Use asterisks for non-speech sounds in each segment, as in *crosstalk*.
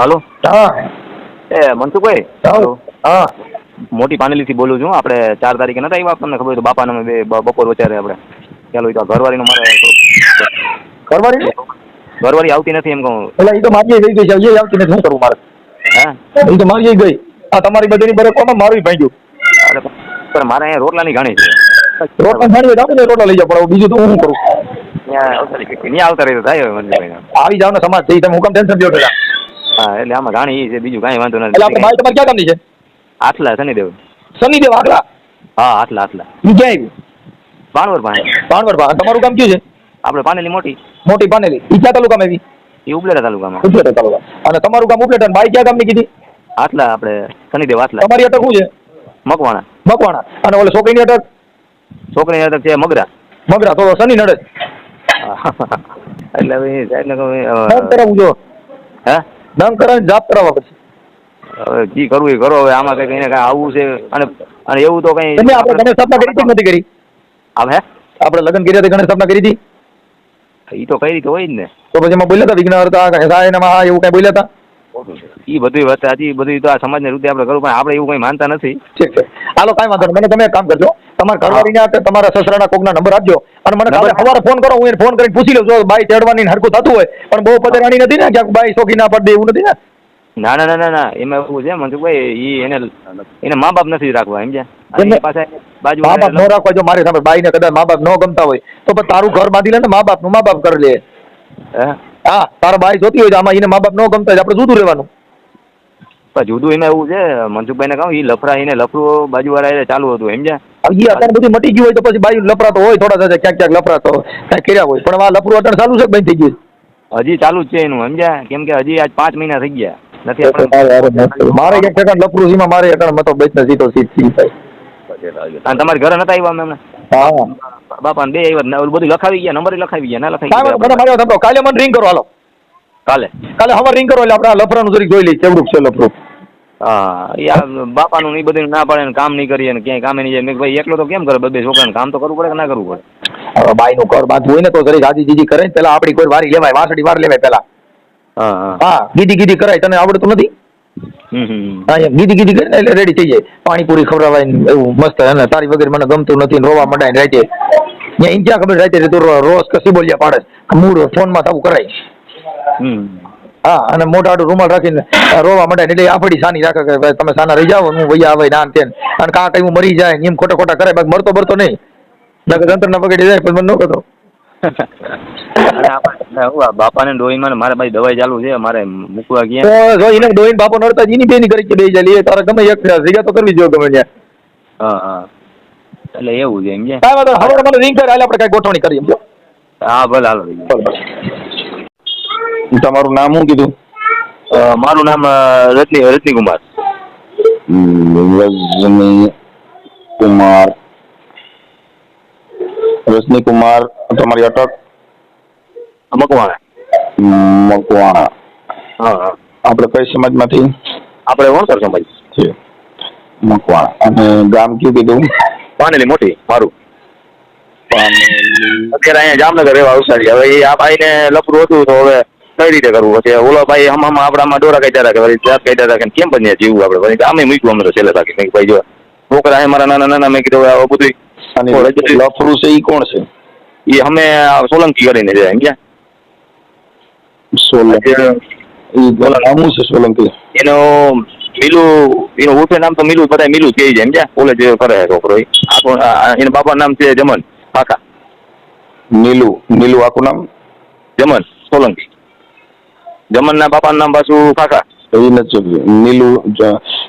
હાલો? હા. એ મનસુખભાઈ? હાલો. હા. મોટી પાનેલીથી બોલું છું. આપણે ચાર તારીખે નતા આવ્યા? તમને ખબર હોય તો બાપાને અમે બે બપોર વચારે આપણે ચાલો એ તો ઘરવાળીનું મારે ઘરવાળી? ઘરવાળી આવતી નથી એમ કહું. એટલે એ તો મારી ગઈ ગઈ છે એ આવતી નથી. શું કરવું મારે? હા? એ તો મારી ગઈ. આ તમારી બધીની બરફમાં મારું ભાંગ્યું? અરે પણ મારે અહીંયા રોટલાની ઘાણી છે. રોટલા ખાણી હોય રોટલા લઈ જાવ પણ બીજું તો હું કરું? ત્યાં આવતા રહી થાય આવી જાવ ને સમાજ થઈ તમે હુકમ ટેન્શન લ્યો પેલા હા એટલે આમાં રાણી ઈ છે બીજું કાંઈ વાંધો એટલે આપણે નથી તમારે ક્યાં કામની છે? આટલા શનિદેવ. શનિદેવ આટલા? હા આટલા આટલા. ઈ ક્યાં આવ્યું ભાણવર પાસે. પાણવડ પા તમારું કામ કયું છે? આપણે પાનેલી મોટી. મોટી પાનેલી. ઈ ક્યાં તાલુકામાં આવી? એ ઉપલેટા તાલુકામાં. ઉપલેટા તાલુકા. અને તમારું કામ ઉપલેટા બાઈ ક્યાં કામની કીધી? આટલા આપણે શનિદેવ આટલા. તમારી અટક શું છે? મકવાણા. મકવાણા. અને ઓલે છોકરીની અટક? છોકરી અટક છે મગરા. મગરા તો શનિ નડે. એટલે કહું દંગ જો હે? દંગ કરાવીને જાપ કરાવવા પડશે. હવે જી કરવું એ કરો હવે આમાં કઈ કઈ આવવું છે અને અને એવું તો કઈ તમે આપણે ગણેશ સ્થાપના કરી નથી કરી? આમ હે? આપણે લગ્ન કર્યા હતી ગણેશ સ્થાપના કરી હતી? એ તો કઈ રીતે હોય જ ને. તો પછી એમાં બોલ્યા હતા વિઘ્ન હરતા સાયનામાં એવું કઈ બોલ્યા હતા? એ બધી વાત હજી બધું તો આ સમાજને રીતે આપણે કરવું પણ આપણે એવું કંઈ માનતા નથી. ઠીક છે. હાલો કાંઈ વાંધો નહીં. મને તમે એક કામ કરજો. તમારા ઘરવાળીના તમારા સસરાના કોકના નંબર આપજો. અને મને કાલે સવારે ફોન કરો હું એને ફોન કરીને પૂછી લઉં. જો બાઈ ચડવાની હરકું થતું હોય પણ બહુ પતરાણી નથી ને ક્યાંક બાઈ શોખી ના પડે એવું નથી ને? ના ના ના ના એમાં એવું છે મનસુખભાઈ એ એને એને મા બાપ નથી રાખવા એમ છે? પાછા બાજુ મા બાપ ન રાખવા જો મારી સામે બાઈને કદાચ મા બાપ ન ગમતા હોય તો પણ તારું ઘર બાંધી લે ને મા બાપનું મા બાપ કરી લે. હે? તારા બાઈ જોતી હોય તો આમાં એને મા બાપ ન ગમતા હોય આપણે જુદું રહેવાનું. પણ જુદું એમાં એવું છે મનસુખભાઈને કહું એ લફરા એને લફરું બાજુવાળા એટલે ચાલુ હતું એમ છે? એ અત્યારે બધું મટી ગયું હોય તો પછી બાજુ લફરા તો હોય થોડા થશે ક્યાંક ક્યાંક લફરા તો કાંઈ કર્યા હોય. પણ આ લફરું અત્યારે ચાલુ છે બંધ થઈ ગયું? હજી ચાલુ જ છે એનું સમજ્યા કેમ કે હજી આજ પાંચ મહિના થઈ ગયા. નથી આપણે મારે એક સેકન્ડ લફરું એમાં મારે એકણ મતો નથી તો સીટ સી થાય. અને તમારે ઘરે નતા આવ્યા અમે હા. બાપા બે આવ્યા બધું લખાવી ગયા નંબર લખાવી ગયા ના લખાવી ગયા. કાલે મને રિંગ કરો હાલો. કાલે? કાલે હવે રિંગ કરો એટલે આપણે લફરાનું જરીક જોઈ લઈએ કેવડું છે લફરું. હા એ આ બાપાનું ને ઈ બધું ના પડે ને કામ નહીં કરીએ ને ક્યાંય કામે નહીં જાય. મેં કીધું ભાઈ એકલો તો કેમ કરે બે છોકરાને? કામ તો કરવું પડે કે ના કરવું પડે? હવે બાઈનું ઘર બાંધવું હોય ને તો ઘરે ગાદી દીદી કરે ને પેલા આપણી કોઈ વારી લેવાય વાસડી વાર લેવાય પેલા. હા હા. ગીધી ગીધી કરાય તને આવડતું નથી? હા એમ ગીધી ગીધી કરીને એટલે રેડી થઈ જાય. પાણીપુરી ખવડાવાય એવું મસ્ત અને તારી વગર મને ગમતું નથી રોવા મડાય રાતે. ત્યાં ઈન ખબર રાતે તું રો- રોજ કસી બોલ્યા પાડે મૂળ ફોનમાં થવું કરાય. હમ. હા અને મોટા રૂમાલ રાખીને રોવા માટે એટલે આપડી સાની રાખે કે ભાઈ તમે સાના રહી જાઓ હું વૈયા આવે ના તેન અને કાં કઈ હું મરી જાય એમ ખોટા ખોટા કરે બાકી મરતો મરતો નહીં. નકર તંત્ર ના પકડી જાય પણ મને ન કહેતો બાપાને ડોહીમાં મારે ભાઈ દવાઈ ચાલુ છે મારે મૂકવા ગયા. એને ડોહીન બાપો નડતા જ એની બેની કરી કે બે જાય એ તારે ગમે એક જગ્યા તો કરવી જોઈએ ગમે ત્યાં. હા હા. એટલે એવું છે એમ છે કાંઈ વાંધો નહીં. હવે મને રિંગ કરે હાલે આપણે કઈ ગોઠવણી કરીએ હા. ભલે હાલો તમારું નામ શું કીધું? મારું નામ અ, રજની રજની કુમાર. રજની કુમાર. રજની કુમાર તમારી અટક? મકવાણા. મકવાણા. હા આપણે કઈ સમાજમાંથી? આપણે વણકર સમાજ. છે મકવાણા. અને ગામ કયું કીધું? પાનેલી મોટી મારું. અત્યારે અહીંયા જામનગર રહેવા આવશે. હવે એ આ ભાઈને લફરું હતું તો હવે કઈ રીતે કરવું પછી ઓલો ભાઈ હમણાં આપણામાં દોરા કાઢ્યા કે વળી જાત કાઢ્યા કે કેમ બન્યા જીવવું આપણે? વળી આમે મૂક્યું અમે તો છેલ્લે બાકી. મેં ભાઈ જો છોકરા મારા નાના નાના. મેં કીધું આ બધું લફરું છે એ કોણ છે? એ અમે સોલંકી કરીને જાય સમજ્યા? સોલંકી. સોલંકી? એનો મિલુ એનું ઉર્ફે નામ તો મિલુ બધા મિલુ કહે છે કે કોલેજ કરે છે છોકરો એના બાપાનું નામ છે જમન કાકા. નીલુ નીલુ આખું નામ? જમન સોલંકી. જમનના બાપાનું નામ પાછું કાકા. એ નથી નીલુ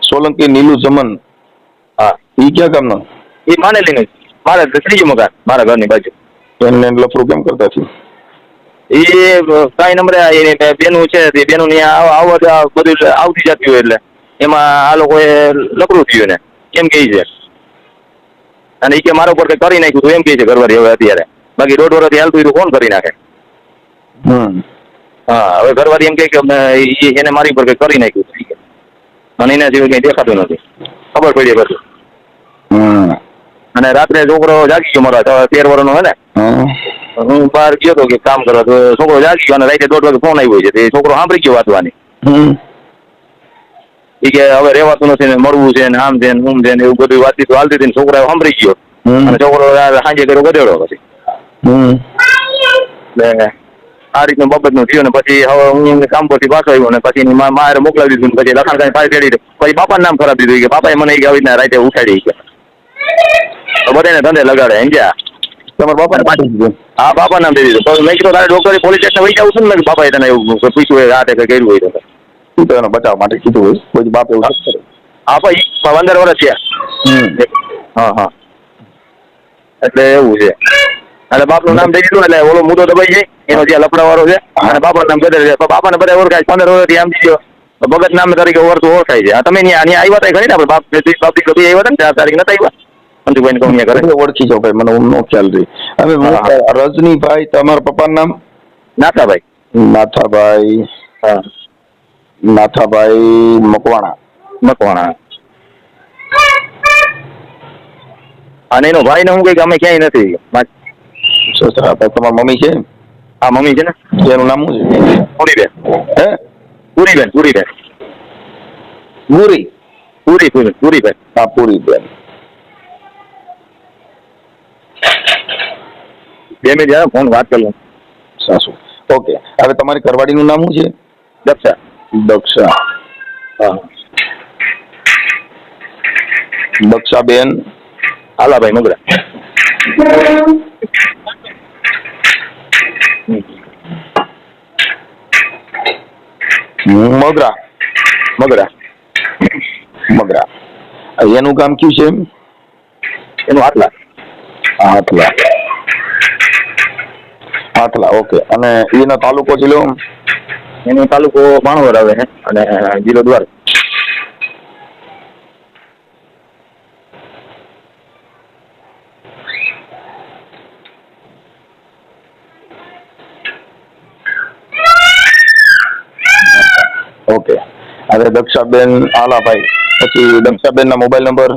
સોલંકી નીલુ જમન. હા. એ ક્યાં ગામનો? એ માનેલી નહીં મારા ત્રીજું મકાન મારા ઘરની બાજુ. એમને લફરું કેમ કરતા છે? એ કાંઈ નંબરે એની બે- બેનું છે તે બેનું ની આવવા બધું આવતી જતી હોય એટલે. એમાં આ લોકોએ લકડું થયું ને કેમ કહે છે. અને એ કે મારા ઉપર કરી નાખ્યું એમ કહે છે ઘરવાળી હવે અત્યારે. બાકી દોઢ વર્ષથી હાલતું હતું કોણ કરી નાખે? હમ. હા હવે ઘરવાળી એમ કહે કે એને મારી ઉપર કંઈ કરી નાખ્યું. અને એના સિવાય કંઈ દેખાતું નથી. ખબર પડી પછી. અને રાત્રે છોકરો જાગી ગયો મારા તેર વર્ષનો હે ને? હું. બહાર ગયો તો કે કામ કરવા તો છોકરો જાગી ગયો અને રાતે દોઢ વાગે ફોન આવ્યો છે. તે છોકરો સાંભળી ગયો વાંચવાની. એ કે હવે રહેવાતું નથી ને મળવું છે ને આમ છે ને ઉમ છે ને એવું બધું વાતચીત હાલતી હતી ને છોકરા સાંભળી ગયો. અને છોકરો સાંજે કર્યો ગધેડો પછી. એટલે આ રીતનું બાબતનું થયું ને પછી હવે હું કામ પરથી પાછો આવ્યો ને પછી મારે મોકલાવી દીધું પછી લખાણ કાંઈ પાછી ચડી પછી બાપાનું નામ ખરાબ દીધું. કે બાપાએ મને આવી રીતના રાતે ઉઠાડી કે તો બધાને ધંધે લગાડે સમજ્યા? તમારા બાપાને પાડી દીધું? હા બાપા નામ દઈ દીધું. તો મેં કીધું તારે ડોક્ટરે પોલીસ સ્ટેશન વહી જવું છે ને? બાપાએ તને એવું પૂછ્યું હોય રાતે કે કર્યું હોય તો. શું તો એનો બચાવ માટે કીધું હોય? પછી બાપ એવું હા. ભાઈ પંદર વર્ષ થયા. હા હા. એટલે એવું છે. એટલે બાપનું નામ દઈ દીધું એટલે ઓલો મુદ્દો દબાઈ જાય એનો જે લફડાવાળો છે અને બાપાનું નામ ગદર છે. બાપાને બધા ઓળખાય પંદર વર્ષથી આમ દીધો ભગત નામ તરીકે ઓળખું ઓળખાય છે. તમે અહીંયા આવ્યા હતા ખરી ને આપણે? બાપ બાપ દીકરો બે આવ્યા હતા ને ચાર તારીખ નતા આવ્યા? મંજુભાઈ કહું કરે ઓળખી જાવ ભાઈ મને નો ખ્યાલ રહી. હવે રજનીભાઈ તમારા પપ્પાનું નામ? નાથાભાઈ. નાથાભાઈ. હા. નાથાભાઈ મકવાણા. મકવાણા. અને એનો ભાઈ ને હું કઈ અમે ક્યાંય નથી. તમારી મમ્મી છે આ મમ્મી છે ને? એનું નામ શું છે? પૂરીબેન હે? પૂરીબેન પૂરીબેન ગુરી પૂરી પૂરી પૂરીબેન. હા પૂરી બેન બે મિનિટ યાર ફોન વાત કરી લઉં સાસુ. ઓકે હવે તમારી કરવાડીનું નામ શું છે? દક્ષા. દક્ષા. હા. દક્ષાબેન. આલાભાઈ મગરા મગરા. મગરા. મગરા. એનું કામ કયું છે એનું આટલા આટલા આટલા ઓકે. અને એનો તાલુકો જિલ્લો? એનો તાલુકો માણવર આવે અને જિલ્લો દ્વાર. ઓકે. હવે દક્ષાબેન આલાભાઈ પછી દક્ષાબેન ના મોબાઈલ નંબર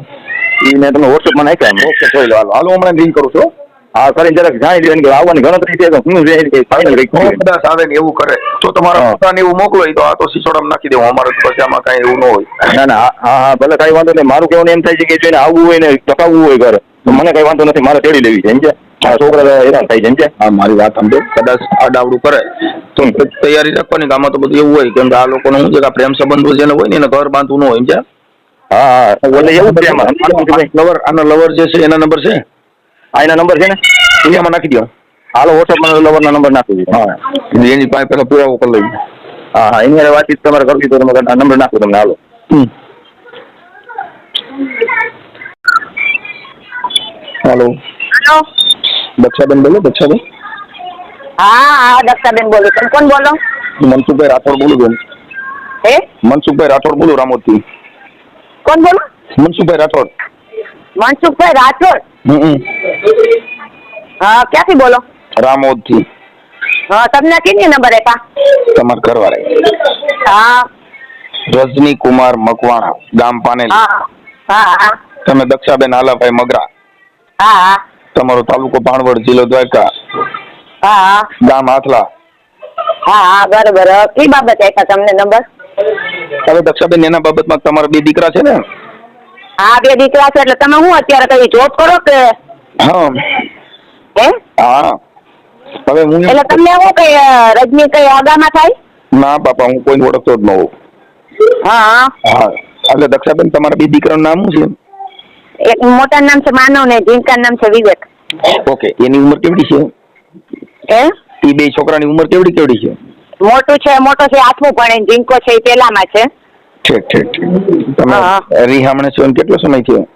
ઈ મેં તમને વોટ્સઅપમાં નાખ્યા એમ. ઓકે જોઈ લો હાલો. હાલો હમણાં રિંગ કરું છું હા. કરીને જરાક જાણી દે કે આવવાની ગણતરી છે હું જે ફાઇનલ જો કદાચ આવે ને એવું કરે. તો તમારા પોતાને એવું મોકલો તો આ તો સિસોડામાં નાખી દેવું અમારે પછી આમાં કાંઈ એવું ન હોય. ના ના હા હા ભલે કાંઈ વાંધો નહીં. મારું કહેવાનું એમ થાય છે કે જોઈને આવવું હોય ને ટકાવવું હોય ઘરે તો મને કઈ વાંધો નથી મારે તેડી લેવી છે સમજે મારા છોકરા હેરાન થાય છે હા મારી વાત સમજો કદાચ આડાવડું કરે. તો તૈયારી રાખવાની આમાં તો બધું એવું હોય કેમ કે આ લોકો શું છે કે પ્રેમ સંબંધો જેને હોય ને એને ઘર બાંધવું ન હોય સમજ્યા હા હા. એટલે એવું છે એમાં છે. લવર આના લવર જે છે એના નંબર છે? આ એના નંબર છે ને? એમાં નાખી દો. હાલો વોટ્સઅપમાં લવરના નંબર નાખી દીધો હા. એની પાસે પેલો પુરાવો કરી લઈએ. હા હા. એની વાતચીત તમારે કરવી તો તમે નંબર નાખો તમને. હાલો. હેલો. દક્ષાબેન બોલો દક્ષાબેન હા હા દક્ષાબેન બોલું તમે કોણ બોલો? મનસુખભાઈ રાઠોડ બોલું બેન હે? મનસુખભાઈ રાઠોડ બોલું રામોદથી. કોણ બોલો? મનસુખભાઈ રાઠોડ. મનસુખભાઈ રાઠોડ? હમ. હા ક્યાંથી બોલો? રામોદથી. હા તમને કેટલી નંબર આપ્યા? તમાર ઘરવાળા હા. રજની કુમાર મકવાણા ગામ પાનેલી. હા હા. તમે દક્ષાબેન આલાભાઈ મગરા. હા હા. તમારો તાલુકો ભાણવડ જિલ્લો દ્વારકા. હા. ગામ હાથલા. હા હા બરોબર. કઈ બાબત આપ્યા તમને નંબર? હવે દક્ષાબેન એના બાબતમાં તમારા બે દીકરા છે ને? હા બે દીકરા છે એટલે તમે હું અત્યારે કઈ જોબ કરો કે? હા. હે? હા. હવે હું એટલે તમને હું કઈ રજની કઈ આગામાં થાય? ના બાપા હું કોઈ ઓળખતો જ ન હોઉં. હા હા. એટલે દક્ષાબેન તમારા બે દીકરાનું નામ શું એક મોટા નામ છે માનવ ને જીનકા નામ છે વિવેક. ઓકે એની ઉંમર કેવડી છે એ એ બે છોકરાની ઉંમર કેવડી કેવડી છે મોટું છે મોટો છે આઠમું ભણે જીનકો છે એ પેલામાં છે. ઠીક ઠીક ઠીક તમે. રિહામણે છો કેટલો સમય થયો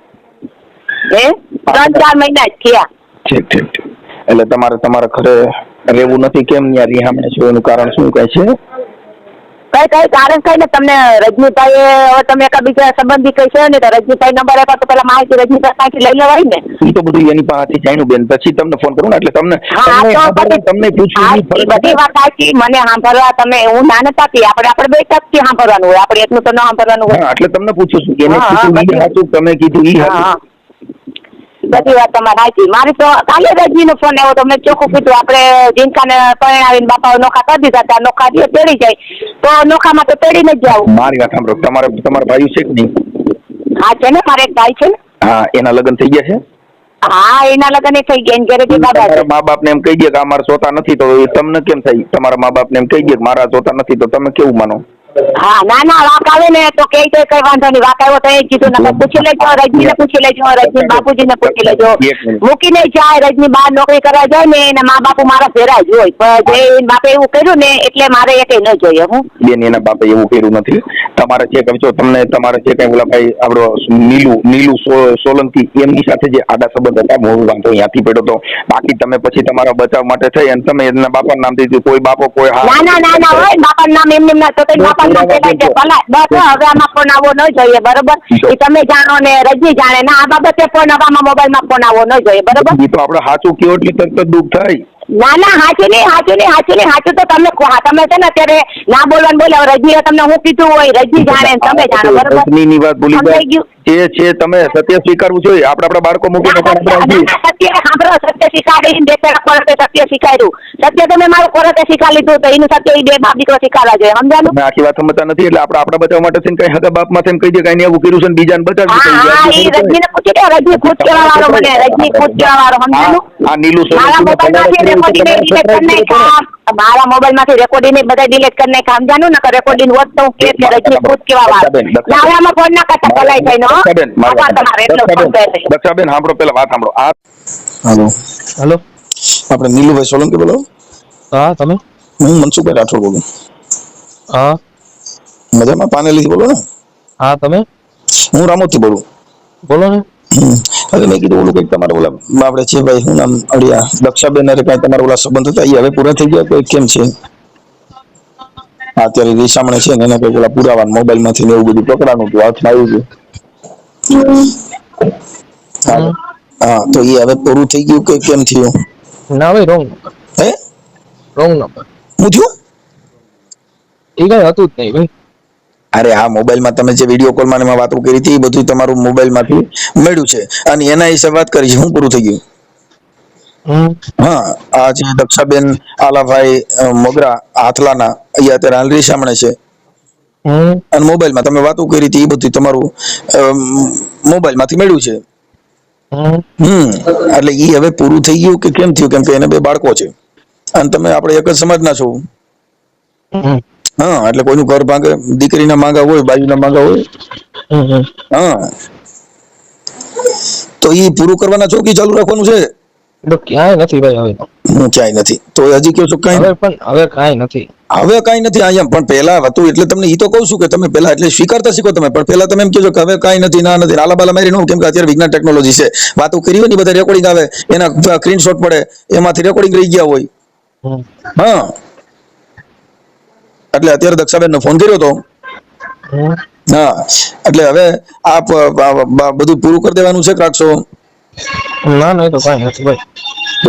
એ ત્રણ ચાર મહિના જ થયા ઠીક ઠીક ઠીક એટલે તમારે તમારા ઘરે રહેવું નથી કેમ ત્યાં રિહામણે છો એનું કારણ શું કહે છે કઈ કઈ કારણ કઈ ને તમને રજનીભાઈ હવે તમે એકાબીજા સંબંધી કઈ છે ને તો રજનીભાઈ નંબર આપ્યો તો પેલા માહિતી રજનીભાઈ પાસેથી લઈ લેવાય ને. એ તો બધું એની પાસેથી જાણ્યું બેન. પછી તમને ફોન કરું ને એટલે તમને તમને પૂછ્યું હા, બધી વાત સાચી મને સાંભળવા તમે હું નાને તાકી આપણે આપણે બે ટકથી સાંભળવાનું હોય. આપણે એટલું તો ન સાંભળવાનું હોય. એટલે તમને પૂછું છું કે હા, હા, તમે કીધું એ હા. બધી વાત તમારે સાચી મારી તો કાલે રજની નો ફોન આવ્યો તો મેં ચોખ્ખું કીધું આપણે જીનકાને પરણાવીને બાપા નોખા કરી દીધા હતા નોખા જે તેડી જાય. તો નોખામાં તો તેડીને જ જાવ મારી વાત સાંભળો. તમારે તમારા ભાઈ છે કે નહીં? હા છે ને મારે એક ભાઈ છે ને. હા એના લગ્ન થઈ ગયા છે? હા એના લગ્ન થઈ ગયા ઘરે જે બાબા છે. મા બાપ ને એમ કહી દે કે અમારે સોતા નથી તો તમને કેમ થાય? તમારા મા બાપ ને એમ કહી દે કે મારા જોતા નથી તો તમે કેવું માનો? હા ના ના વાક આવે ને તો કઈ વાંધો નહીં. વાક આવ્યો તો એ કીધું નકર પૂછી લેજો રજનીને પૂછી લેજો રજની બાપુજીને પૂછી લેજો. મૂકીને જાય રજની બહાર નોકરી કરવા જાય ને એના મા બાપુ મારા ફેરા જ હોય. પણ જે બાપે એવું કર્યું ને એટલે મારે એ કઈ ન જોઈએ હું. બેન એના બાપે એવું કર્યું નથી. તમારે જે જો તમને તમારે જે કઈ ઓલા ભાઈ આપણો નીલુ નીલુ સોલંકી એમની સાથે જે આડા સંબંધ હતા હું વાંધો અહીંયાથી પડ્યો તો. બાકી તમે પછી તમારા બચાવ માટે થઈ અને તમે એના બાપા નામ દીધું કોઈ બાપો કોઈ ના ના ના ના હોય બાપા નામ એમને તો કઈ બાપાનું નામ કહેવાય ભલા બસ હવે આમાં ફોન આવવો ન જોઈએ બરોબર? એ તમે જાણો ને રજની જાણે. ના આ બાબતે ફોન આવામાં મોબાઈલમાં ફોન આવવો ન જોઈએ બરોબર? એ તો આપણે સાચું કયો એટલે તરત દુઃખ થાય. ના ના હાચું નહીં હાચું નહીં હાચું નહીં હાચું તો તમે તમે છે ને અત્યારે ના બોલવાનું બોલે રજી તમને હું કીધું હોય રજી જાણે તમે જાણો બરોબર? વાત ભૂલી ગયા? જે છે તમે સત્ય સ્વીકારવું જોઈએ. આપણે આપણા બાળકો મૂકીને ના, સત્ય સાંભળો સત્ય કોરતે સત્ય તમે મારું કોરતે સ્વીકાર લીધું તો એનું સત્ય એ બે બાપ દીકરો સ્વીકારવા જોઈએ. સમજાનું અમે આખી વાત સમજતા નથી એટલે આપણે આપણા બચાવ માટે થઈને કઈ હગા બાપમાં થઈને કહી દે કઈ એવું કર્યું છે ને બીજાને બચાવી હા હા એ રજનીને પૂછી દે રજની ખુદ કેવા વાળો મને રજની ખુદ કેવા વાળો સમજાનું આ નીલુ મારા મોબાઈલમાંથી રેકોર્ડિંગ કરી મારા મોબાઈલમાંથી રેકોર્ડિંગ બધા ડિલીટ કરી નાખ્યા. સમજાનું ને રેકોર્ડિંગ હોત તો હું કે કે રજની ખુદ કેવા વાળો દક્ષાબેન, દક્ષાબેન. ના હવે આમાં ફોન ના કરતા ભલાઈ થઈને હો? દક્ષાબેન, મારી આભાર તમારે એટલો ફોન દક્ષાબેન, કર્યો દક્ષાબેન સાંભળો પેલા વાત સાંભળો. આ હાલો. હેલો. આપણે નીલુભાઈ સોલંકી બોલો. હા તમે? હું મનસુખભાઈ રાઠોડ બોલું. હા. મજામાં? પાનેલીથી બોલો ને? હા તમે? હું રામોદથી બોલું. બોલો ને. હમ. હવે મેં કીધું ઓલું કંઈક તમારા ઓલા આપણે છે ભાઈ હું નામ? અડિયા. દક્ષાબેન અરે કઈ તમારા ઓલા સંબંધ હતા? એ હવે પૂરા થઈ ગયા કે કેમ છે? અત્યારે રીસામણે છે ને એને કંઈક ઓલા પુરાવા મોબાઈલમાંથી ને એવું બધું પકડાનું હતું હાથમાં આવ્યું છે હા, હા તો એ હવે પૂરું થઈ ગયું કે કેમ થયું? ના ભાઈ રોંગ નંબર હે? રોંગ નંબર હું થયું? એ કઈ હતું જ નહીં ભાઈ. અરે આ મોબાઈલમાં તમે જે વીડિયો કોલમાં એમાં વાતો કરી હતી એ બધું તમારું મોબાઈલમાંથી મળ્યું છે. અને એના વિશે વાત કરી છે શું પૂરું થઈ ગયું. હા આ જે દક્ષાબેન આલાભાઈ મોગરા હાથલાના અહીંયા અત્યારે હાલરી સામે છે. અને મોબાઈલમાં તમે વાતો કરી હતી એ બધું તમારું મોબાઈલમાંથી મળ્યું છે. હમ. એટલે એ હવે પૂરું થઈ ગયું કે કેમ થયું? કેમ કે એને બે બાળકો છે. અને તમે આપણે એક જ સમાજના છો. હા એટલે કોઈનું ઘર ભાંગે દીકરીના માંગા હોય બાજુના માંગા હોય. હા. તો એ પૂરું કરવાના ચોકી ચાલુ રાખવાનું છે? તો ક્યાંય નથી ભાઈ હવે. હું ક્યાંય નથી. તો હજી કહો છો કઈ હવે પણ હવે કાંઈ નથી. હવે કઈ નથી અહીંયા પણ પહેલા હતું એટલે તમને એ તો કહું છું કે તમે પહેલા એટલે સ્વીકારતા શીખો તમે પણ પહેલા તમે એમ કહો કે હવે કઈ નથી ના નથી આલા બાલા મારી નું કેમ કે અત્યારે વિજ્ઞાન ટેકનોલોજી છે. વાતો કરી હોય ને બધા રેકોર્ડિંગ આવે એના સ્ક્રીનશોટ પડે એમાંથી રેકોર્ડિંગ રહી ગયા હોય. હા. એટલે અત્યારે દક્ષાબેન ફોન કર્યો હતો હા એટલે હવે આપ બધું પૂરું કરી દેવાનું છે રાખશો ના ના એ તો કઈ નથી ભાઈ.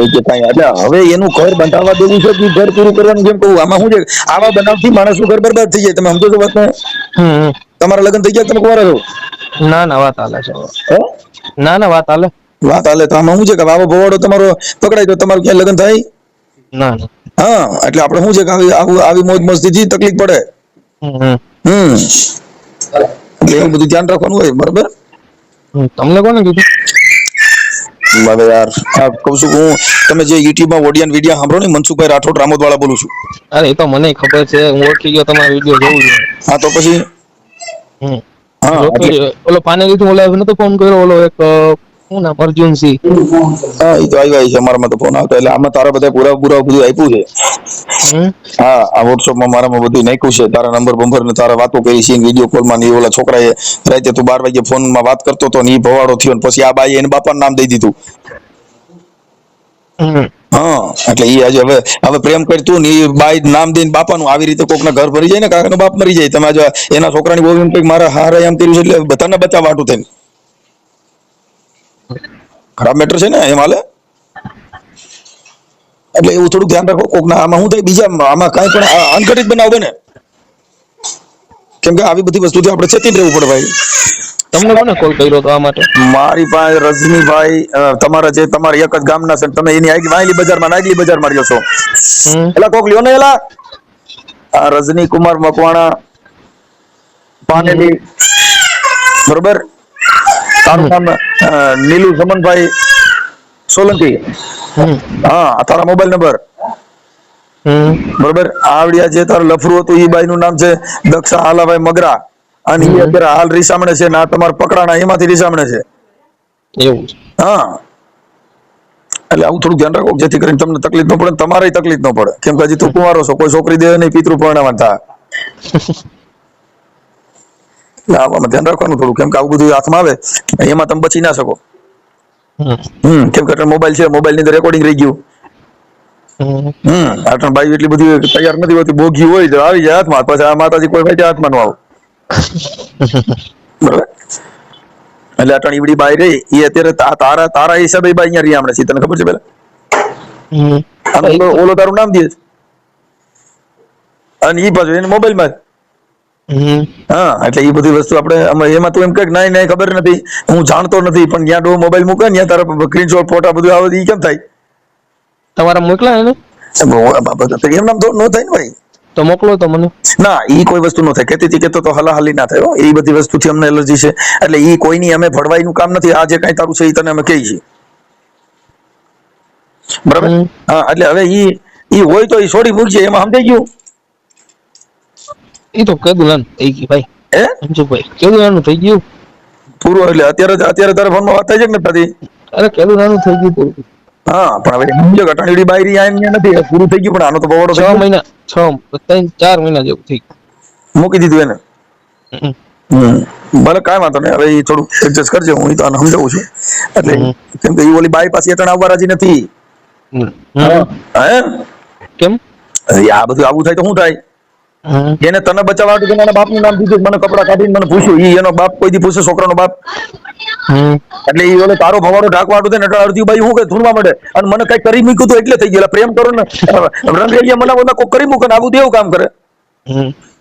કે કાંઈ એટલે હવે એનું ઘર બંધાવવા દેવું છે કે ઘર પૂરું કરવાનું કેમ કહું આમાં શું છે? આવા બનાવથી માણસનું ઘર બરબાદ થઈ જાય. તમે સમજો છો વાતને. તમારા લગ્ન થઈ ગયા તમે કુંવારા છો? ના ના વાત હાલે છે? ના ના વાત હાલે. વાત હાલે તો આમાં શું છે? કે આવો ભવાડો તમારો પકડાય તો તમારું ક્યાં લગ્ન થાય? હા એટલે આપણે શું છે કે આવી આવું મોજ મસ્તીથી તકલીફ પડે. હમ એટલે એવું બધું ધ્યાન રાખવાનું હોય બરાબર. તમને કોને કીધું? હવે યાર. આ કહું છું હું તમે જે યુટ્યુબમાં ઓડિયન વિડિયો સાંભળો ને મનસુખભાઈ રાઠોડ રામોદ વાળા બોલું છું. અરે એ તો મને ખબર છે. હું ઓળખી ગયો તમારા વીડિયો જોઉં છું. હા તો પછી? હમ. હા. ઓલો પાનેલી થી ઓલા નતો ફોન કર્યો. ઓલો એક શું નામ અર્જુનસિંહ હા એ તો આવ્યા છે અમારામાં તો ફોન આવતો એટલે આમાં તારા બધા પૂરા પૂરા બધું આપ્યું છે. હા આ વોટ્સઅપમાં મારામાં બધું નાખ્યું છે. તારા નંબર બંબર ને તારા વાતો કરી છે વીડિયો કોલમાં ને એ ઓલા છોકરાએ રાતે તું બાર વાગે ફોનમાં વાત કરતો તો ને એ ભવાડો થયો ને પછી આ બાઈએ એને બાપાનું નામ દઈ દીધું. હા એટલે એ આજે હવે હવે પ્રેમ કરતું ને એ બાઈ નામ દઈને બાપાનું આવી રીતે કોકના ઘર ભરી જાય ને કાકાનો બાપ મરી જાય. તમે આજે એના છોકરાની બહુ એમ કંઈક મારા હારે એમ કર્યું છે એટલે બધાને બચાવવા હાટું થઈને. ખરાબ મેટર છે ને એમ હાલે? એટલે એવું થોડું ધ્યાન રાખો કોકના આમાં શું થાય બીજા આમાં કાંઈ પણ અનઘટિત બનાવ બને. કેમ કે આવી બધી વસ્તુથી આપણે ચેતી રહેવું પડે ભાઈ. તમને કોને કોલ કર્યો તો આ માટે? મારી પાસે રજનીભાઈ તમારા જે તમારા એક જ ગામના છે તમે એની આગલી વાયલી બજારમાં નાગલી બજારમાં રહ્યો છો. એલા કોક લ્યો ને એલા. આ રજની કુમાર મકવાણા પાનેલી. બરોબર? તારું નામ નીલુ સમનભાઈ સોલંકી. હા આ તારા મોબાઈલ નંબર. બરોબર? આવડિયા જે તારું લફરું હતું એ બાઈ નું નામ છે દક્ષા હાલાભાઈ મગરા. અને એ અત્યારે હાલ રીસામણે છે ના તમારા પકડાણા એમાંથી રીસામણે છે. એવું હા. એટલે આવું થોડું ધ્યાન રાખો જેથી કરીને તમને તકલીફ ન પડે તમારે તકલીફ ન પડે. કેમ કે હજી તું કુંવારો છો કોઈ છોકરી દે નહીં પિતૃ પરણાવતા *laughs* આવામાં ધ્યાન રાખવાનું થોડું કેમ કે આવું બધું હાથમાં આવે એમાં તમે બચી ના શકો. હમ. કેમ કે મોબાઈલ છે મોબાઈલની અંદર રેકોર્ડિંગ રહી ગયું. હમ. આટણ બાઈ એટલી બધી તૈયાર નથી હોતી બોગી હોય તો આવી જાય હાથમાં પછી આ માતાજી કોઈ ભાઈ હાથમાં ન આવું. *laughs* બરાબર? એટલે અટણ ઈવડી બાઈ રહી એ અત્યારે તારા તારા હિસાબે બાઈ અહીંયા રહી હમણાં છે તને ખબર છે પેલા? ઓલો તારું નામ દે અને ઈ પાછું એને મોબાઈલમાં હા એટલે એ બધી વસ્તુ આપણે એમાં તું એમ કહે કે નહીં નહીં ખબર નથી. હું જાણતો નથી પણ જ્યાં ડો મોબાઈલ મૂકે ને તારા સ્ક્રીનશોટ ફોટા બધું આવે એ કેમ થાય? તમારા મોકલા એને? એમ નામ તો ન થાય ને ભાઈ. તો મોકલો તો મને. ના ઈ કોઈ વસ્તુ ન થાય. કેતી કે તો હલા હલાહલી ના થાય એ બધી વસ્તુથી અમને એલર્જી છે. એટલે ઈ કોઈની અમે ભડવાઈનું કામ નથી. આ જે કાંઈ તારું છે એ તને અમે કહીએ છીએ. બરાબર? હા એટલે હવે ઈ ઈ હોય તો ઈ છોડી મૂકજે. એમાં સમજાઈ ગયું? એ તો કેદું નાનું થઈ ગયું ભાઈ હે? ભાઈ કેદું નાનું થઈ ગયું? પૂરું એટલે અત્યારે જ- અત્યારે તારા ફોનમાં વાત થાય છે ને પછી અરે કેલું નાનું થઈ ગયું પૂરું. હા પણ હવે સમજો કે બાયરી આ અહીંયા નથી પૂરું થઈ ગયું પણ આનો તો બવડો છ મહિના છ ત્રણ ચાર મહિના જેવું થઈ મૂકી દીધું એને? હમ. ભલે કાંઈ વાંધો નહીં હવે એ થોડું એડજસ્ટ કરજો હું તો આને સમજાવું છું. એટલે કેમ કે એ ઓલી બાઈ પાસે અટણ આવવા રાજી નથી. હે. કેમ? આ બધું આવું થાય તો શું થાય. એને તને બચાવવા માટે એના બાપનું નામ દીધું મને કપડા કાઢીને મને પૂછ્યું ઈ એનો બાપ કોઈ દી પૂછે છોકરાનો બાપ? એટલે ઈ ઓલે તારો ભવાડો ઢાકવા હતું એટલે અડધી બાઈ હું કે ધૂળવા મળે અને મને કઈ કરી મૂક્યું તો એટલે થઈ ગયેલા પ્રેમ કરો ને. રંગેલિયા મને બધા કોઈ કરી મૂકે ને આવું દેવું કામ કરે.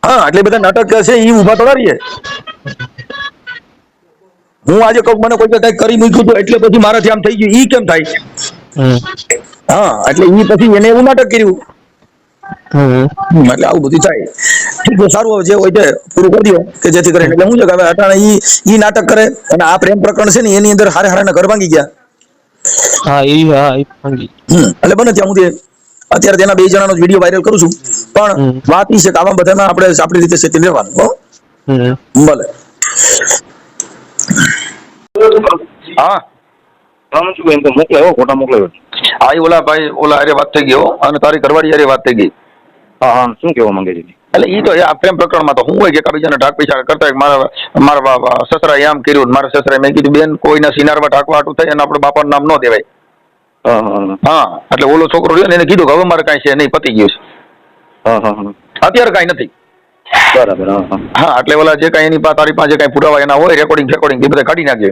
હા એટલે બધા નાટક છે ઈ ઊભા તો હું આજે કહું મને કોઈ કઈ કરી મૂક્યું તો એટલે પછી મારાથી આમ થઈ ગયું. ઈ કેમ થાય? હા એટલે ઈ પછી એને એવું નાટક કર્યું. એટલે આવું બધું થાય. ઠીક સારું હવે જે હોય તે પૂરું કરી દો કે જેથી કરીને એટલે શું છે કે હવે અટાણે ઈ ઈ નાટક કરે અને આ પ્રેમ પ્રકરણ છે ને એની અંદર હારે હારે ઘર ભાંગી ગયા. હા એ હા એ ભાંગી. એટલે બને ત્યાં સુધી અત્યારે તેના બે જણાનો વીડિયો વાયરલ કરું છું. પણ વાત ઈ છે કે આવા બધામાં આપણે આપણી રીતે સેટિંગ લેવાનું હો. ભલે. હા. એમ તો મોકલાયો ફોટા મોકલાયો હા ઈ ઓલા ભાઈ ઓલા હારે વાત થઈ ગયો અને તારી ઘરવાળી હારે વાત થઈ ગઈ. હા હા શું કહેવા માંગે છે? એટલે એ તો આ પ્રેમ પ્રકરણમાં તો હું હોય કે એકબીજાને ઢાક પૈસા કરતા મારા મારા બા- એમ કર્યું મારા સસરા મેં કીધું બેન કોઈના સિનારમાં ઢાકવા હાટું થાય અને આપણે બાપાનું નામ ન દેવાય. હા એટલે ઓલો છોકરો રહ્યો ને એને કીધું કે હવે મારે કાંઈ છે નહીં પતી ગયું છે. હા હા હા. અત્યારે કાંઈ નથી. બરાબર હા એટલે ઓલા જે કાંઈ એની પાસે તારી પાસે કાંઈ પુરાવા એના હોય રેકોર્ડિંગ રેકોર્ડિંગ એ બધા કાઢી નાખજે.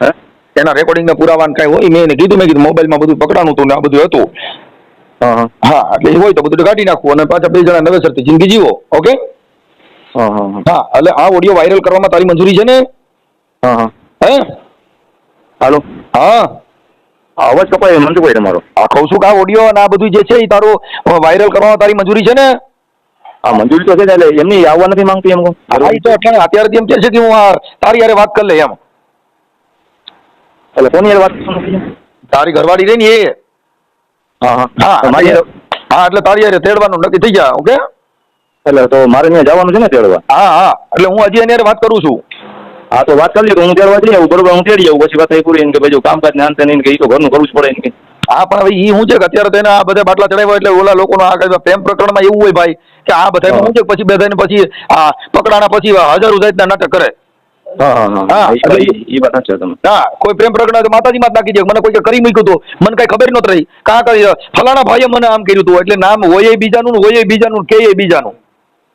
હે? એના રેકોર્ડિંગ ના પુરાવા ને કાંઈ હોય મેં એને કીધું મેં કીધું મોબાઈલમાં બધું પકડાનું હતું ને આ બધું હતું. હા એટલે હોય તો બધું કાઢી નાખવું અને પાછા બે જણા નવેસરથી જિંદગી જીવો ઓકે હા હા હા. હા એટલે આ ઓડિયો વાયરલ કરવામાં તારી મંજૂરી છે ને? હા હા. હે? હાલો. હા. અવાજ કપાય મનસુખભાઈ તમારો. આ કહું છું કે આ ઓડિયો અને આ બધું જે છે એ તારું વાયરલ કરવામાં તારી મંજૂરી છે ને? હા મંજૂરી તો છે ને એટલે એમની આવવા નથી માંગતી એમ તો અત્યારે એમ કે છે કે હું તારી યારે વાત કરી લે એમ. એટલે કોની હારે વાત તારી ઘરવાળી રહી ને એ? હા હા. હા મારી હા એટલે તારી યાર તેડવાનું નક્કી થઈ જાય ઓકે? એટલે તો મારે ત્યાં જવાનું છે ને તેડવા? હા હા. એટલે હું હજી એની વાત કરું છું. હા તો વાત કરી તો હું તેડવા જઈ આવું બરોબર હું તેડી આવું પછી વાત થઈ પૂરી કે ભાઈ કામ કામકાજ ને અંતે નહીં કે એ તો ઘરનું કરવું જ પડે એમ કે. હા પણ હવે ઈ શું છે કે અત્યારે તો એને આ બધા બાટલા ચડાવ્યા એટલે ઓલા લોકોનો આ પ્રેમ પ્રકરણમાં એવું હોય ભાઈ કે આ બધા હું. છે પછી બધાને પછી આ પકડાના પછી હજારો જાતના નાટક કરે. કોઈ પ્રેમ પ્રગટ માતાજી માં નાખી દે મને કોઈ કરી મૂક્યું હતું. મને કઈ ખબર નહોતી રહી. કા કરી ફલાણા ભાઈએ મને આમ કર્યું હતું. એટલે નામ હોય બીજાનું ને હોય બીજાનું કે બીજાનું.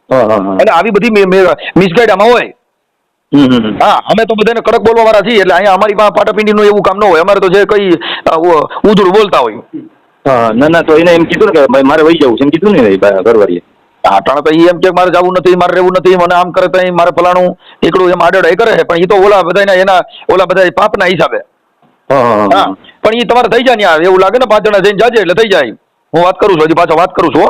હા હા એટલે આવી બધી મિસગાઈડ આમાં હોય. હા અમે તો બધાને કડક બોલવા વાળા છીએ. એટલે અહીંયા અમારી પાસે પાટાપિંડીનું એવું કામ ન હોય. અમારે તો જે કઈ ઉધડું બોલતા હોય. હા ના ના તો એને એમ કીધું ને કે મારે વહી જવું છે. એમ કીધું ને ભાઈ ઘરવાળીએ. અટાણે તો એમ કે મારે જવું નથી મારે રહેવું નથી મને આમ કરે તો મારે ફલાણું એકડું એમ આડે કરે પણ એ તો ઓલા બધા એના ઓલા બધા પાપના હિસાબે. હા પણ એ તમારે થઈ જાય ને એવું લાગે ને પાંચ જણા જઈને જાજે એટલે થઈ જાય. હું વાત કરું છું હજી પાછો વાત કરું છું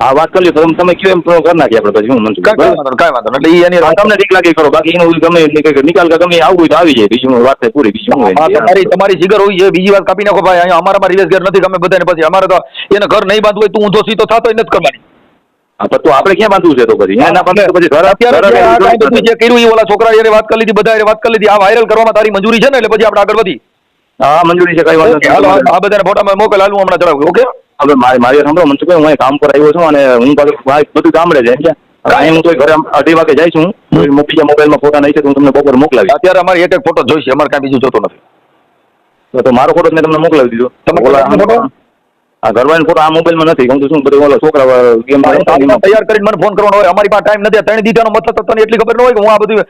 હા. વાત કરી લ્યો. તમે કયો એમ કરી નાખીએ આપણે પછી હું મનસુખ કાંઈ વાંધો કાંઈ વાંધો એટલે એની તમને ઠીક લાગે કરો બાકી એનું ગમે નિકાલ ગમે આવું હોય તો આવી જાય. બીજું વાત પૂરી બીજું તમારી તમારી જીગર હોય છે બીજી વાત કાપી નાખો ભાઈ. અહીંયા અમારામાં રિવેસ ઘર નથી ગમે બધાને પછી અમારે તો એને ઘર નહીં બાંધવું હોય તું ઊંધો સીધો થતો નથી કરવાની. હા, તો આપણે ક્યાં બાંધવું છે તો પછી? ના બાંધે પછી ઘર અત્યારે જે કર્યું એ ઓલા છોકરા એને વાત કરી લીધી બધા વાત કરી લીધી આ વાયરલ કરવામાં તારી મંજૂરી છે ને એટલે પછી આપણે આગળ વધી. હા મંજૂરી છે કઈ વાત હાલો નથી આ બધાને ફોટામાં મોકલ હાલું હમણાં જણાવું ઓકે? હવે મારી મારી સાંભળો મનસુખ હું અહીં કામ પર આવ્યો છું અને હું પાછું બધું ગામડે છે હું તો ઘરે અઢી વાગે જાય છું મુખ્ય મોબાઈલમાં ફોટા નહીં છે તો હું તમને બપોર મોકલાવી અત્યારે અમારે એક એક ફોટો જોઈશે અમારે કાંઈ બીજું જોતો નથી. તો- તો મારો ફોટો મેં તમને મોકલાવી દીધો. તમે ફોટો? આ ઘરવાળાનો ફોટો આ મોબાઈલમાં નથી. હું તો શું બધું ઓલા છોકરા ગેમ તૈયાર કરીને મને ફોન કરવાનો હોય. અમારી પાસે ટાઈમ નથી. ત્રણ દીધાનો મતલબ તને એટલી ખબર ન હોય કે હું આ બધું